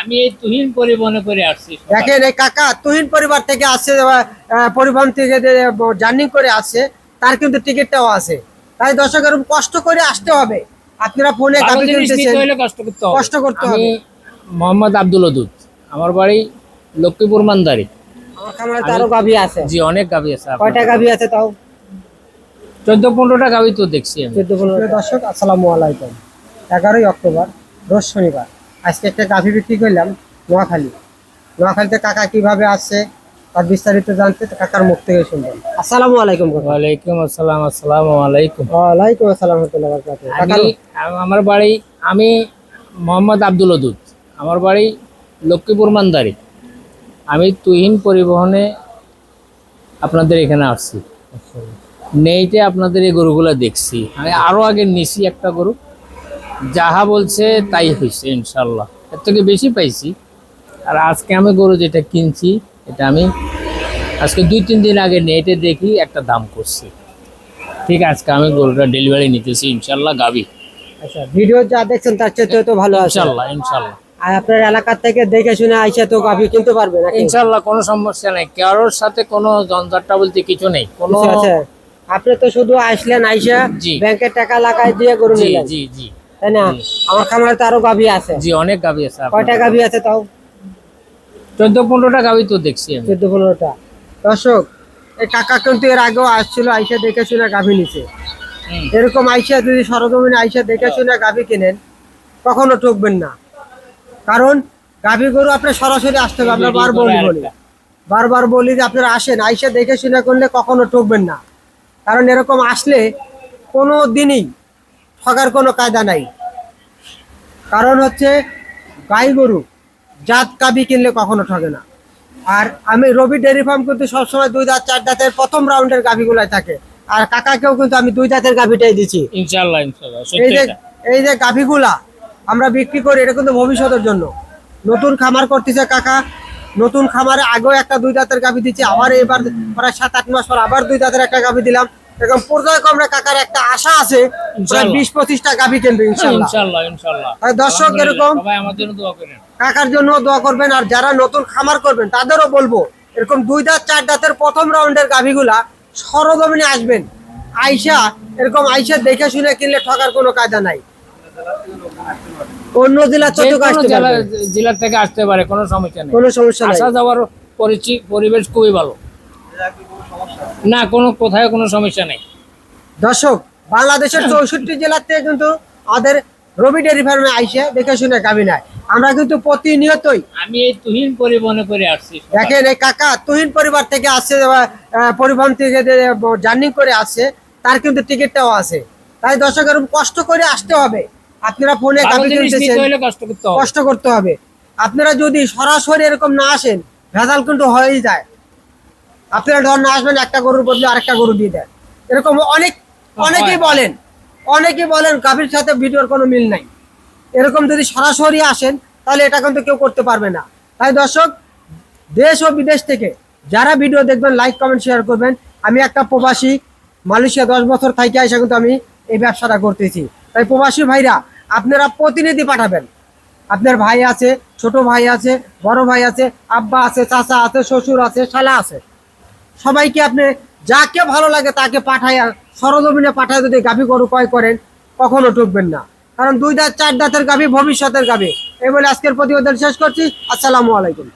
আমি এই তুহিন পরিবহনে করে আসছি দেখেন এই কাকা তুহিন পরিবার থেকে আসছে পরিবহন থেকে জার্নি করে আসছে তার কিন্তু টিকিটটাও আছে। তাই দর্শক কষ্ট করে আসতে হবে। আপনারা ফোনে ভালো গাভী জিনিস নিতে কিনতেছেন হলে কষ্ট করতে হবে। কষ্ট করতে হবে। মোহাম্মদ আব্দুল ওদুদ। আমার বাড়ি লক্ষ্মীপুর মান্দারি। আমার খামারে তো গাভী আছে। জি অনেক গাভি আছে কয়টা গাভী আছে তাও? চোদ্দ পনেরোটা গাভি তো দেখছি চোদ্দ পনেরো দর্শক আসসালামু আলাইকুম। এগারোই অক্টোবর রোজ শনিবার। আজকে একটা গাভী বিক্রি করলাম নোয়াখালী। নোয়াখালীতে কাকা কীভাবে আসছে তার বিস্তারিত জানতে কাকার মুখ থেকে শুনবেন আসসালামু আলাইকুম ওয়ালাইকুম আসসালাম আসসালামু আলাইকুম। ওয়ালাইকুম আসসালাম আমি আমার বাড়ি আমি মোহাম্মদ আব্দুল ওদুদ। আমার বাড়ি লক্ষ্মীপুর মান্দারি। আমি তুহিন পরিবহনে আপনাদের এখানে আসছি। নেইতে আপনাদের এই গরুগুলো দেখছি। আমি আরও আগে নিছি একটা গরু। যাহা বলছে তাই হয়েছে ইনশাল্লাহ এর থেকে বেশি পাইছি। আর আজকে আমি গরু যেটা কিনছি এটা আমি আজকে দুই তিন দিন আগে নেটে দেখি একটা দাম করছি। ঠিক আছে আজকে আমি গরুটা ডেলিভারি নিতেছি ইনশাল্লাহ গাবি। আচ্ছা ভিডিও যা দেখছেন তার চেয়ে তো ভালো ইনশাল্লাহ ইনশাল্লাহ আর আপনার এলাকা থেকে দেখে শুনে আইসা তো গাভী কিনতে পারবে নাকি? ইনশাল্লাহ কোনো সমস্যা নেই। কারোর সাথে কোনো ঝঞ্ঝাটটা বলতে কিছু নেই। কোনো আপনি তো শুধু আসলেন আইসা। ব্যাংকে টাকা লাগাই দিয়ে গরু জি নিলেন। জি জি। তাই না? আমার খামারে তো আরও গাভী আছে। জি অনেক গাবি আছে কয়টা গাভী আছে তাও? চোদ্দ পনেরোটা গাবি তো দেখছি আমি। চোদ্দ পনেরোটা দর্শক এই কাকা কিন্তু এর আগেও আসছিল আইসা দেখে শুনে গাভী হুম। এরকম আইসা যদি সরজমিনে আইসা দেখে শুনে গাভী কিনেন কখনো ঠকবেন না। কারণ গাভী গরু আপনার সরাসরি আসতে হবে আমরা বারবার বলি। বারবার বলি যে আপনারা আসেন আইসা দেখে শুনে করলে কখনো ঠকবেন না। কারণ এরকম আসলে কোনো দিনই ঠগার কোনো কায়দা নাই। কারণ হচ্ছে গাই গরু জাত কাবি কিনলে কখনো ঠগে না। আর আমি রবি ডেয়ারি ফার্ম কিন্তু সবসময় দুই দাঁত চার দাঁতের প্রথম রাউন্ডের গাভিগুলাই থাকে। আর কাকাকেও কিন্তু আমি দুই দাঁতের গাভিটাই দিচ্ছি এই যে এই যে গাভিগুলা আমরা বিক্রি করি এটা কিন্তু ভবিষ্যতের জন্য। নতুন খামার করতেছে কাকা নতুন খামারে আগেও একটা দুই দাঁতের গাভি দিচ্ছি আবার এবার প্রায় সাত আট মাস পর আবার দুই দাঁতের একটা গাভি দিলাম। এরকম পর্যায়ক্রমে কাকার একটা আশা আছে বিশ পঁচিশটা গাভি কিনবে ইনশাল্লাহ ইনশাল্লাহ। ইনশাল্লাহ দর্শক এরকম- কাকার জন্য দোয়া করবেন আর যারা নতুন খামার করবেন তাদেরও বলব এরকম দুই দাঁত চার দাঁতের প্রথম রাউন্ডের গাভিগুলা সরজমিনে আসবেন। আইসা এরকম আইসা দেখে শুনে কিনলে ঠকার কোনো কায়দা নাই। অন্য জেলা জেলা থেকে আসতে পারে কোনো সমস্যা নেই। কোনো সমস্যা আসা যাওয়ার পরিচি- পরিবেশ খুবই ভালো। না কোনো কোথায় কোনো সমস্যা নেই। দর্শক বাংলাদেশের চৌষট্টি জেলার থেকে কিন্তু আমাদের রবি ডেয়ারি ফার্মে আইসা দেখে শুনে গাভি নেয় আমরা কিন্তু প্রতিনিয়তই আমি এই তুহিন পরিবহনে করে আসছি দেখেন এই কাকা তুহিন পরিবার থেকে আসছে পরিবহন থেকে জার্নি করে আসছে তার কিন্তু টিকিটটাও আছে। তাই দর্শক এরকম কষ্ট করে আসতে হবে। আপনারা ফোনে কিনতেছেন কষ্ট করতে হবে। আপনারা যদি সরাসরি এরকম না আসেন ভেজাল কিন্তু হয়েই যায়। আপনারা ধর না আসবেন একটা গরুর বদলে আরেকটা গরু দিয়ে দেন। এরকম অনেক অনেকেই বলেন অনেকেই বলেন গাভীর সাথে ভিডিওর কোনো মিল নাই। এরকম যদি সরাসরি আসেন তাহলে এটা কিন্তু কেউ করতে পারবে না। তাই দর্শক দেশ ও বিদেশ থেকে যারা ভিডিও দেখবেন লাইক কমেন্ট শেয়ার করবেন আমি একটা প্রবাসী মালয়েশিয়া দশ বছর থাইকে এসে কিন্তু আমি এই ব্যবসাটা করতেছি। তাই প্রবাসী ভাইরা আপনারা প্রতিনিধি পাঠাবেন। আপনার ভাই আছে ছোট ভাই আছে বড় ভাই আছে আব্বা আছে চাচা আছে শ্বশুর আছে শালা আছে। সবাইকে আপনি যাকে ভালো লাগে তাকে পাঠায় সরজমিনে পাঠায় যদি গাভী গরু ক্রয় করেন, কখনো ঢুকবেন না। কারণ দুই দাঁত, চার দাঁতের গাভী, ভবিষ্যতের গাভী। এই বলে আজকের প্রতিবেদন শেষ করছি। আসসালামু আলাইকুম।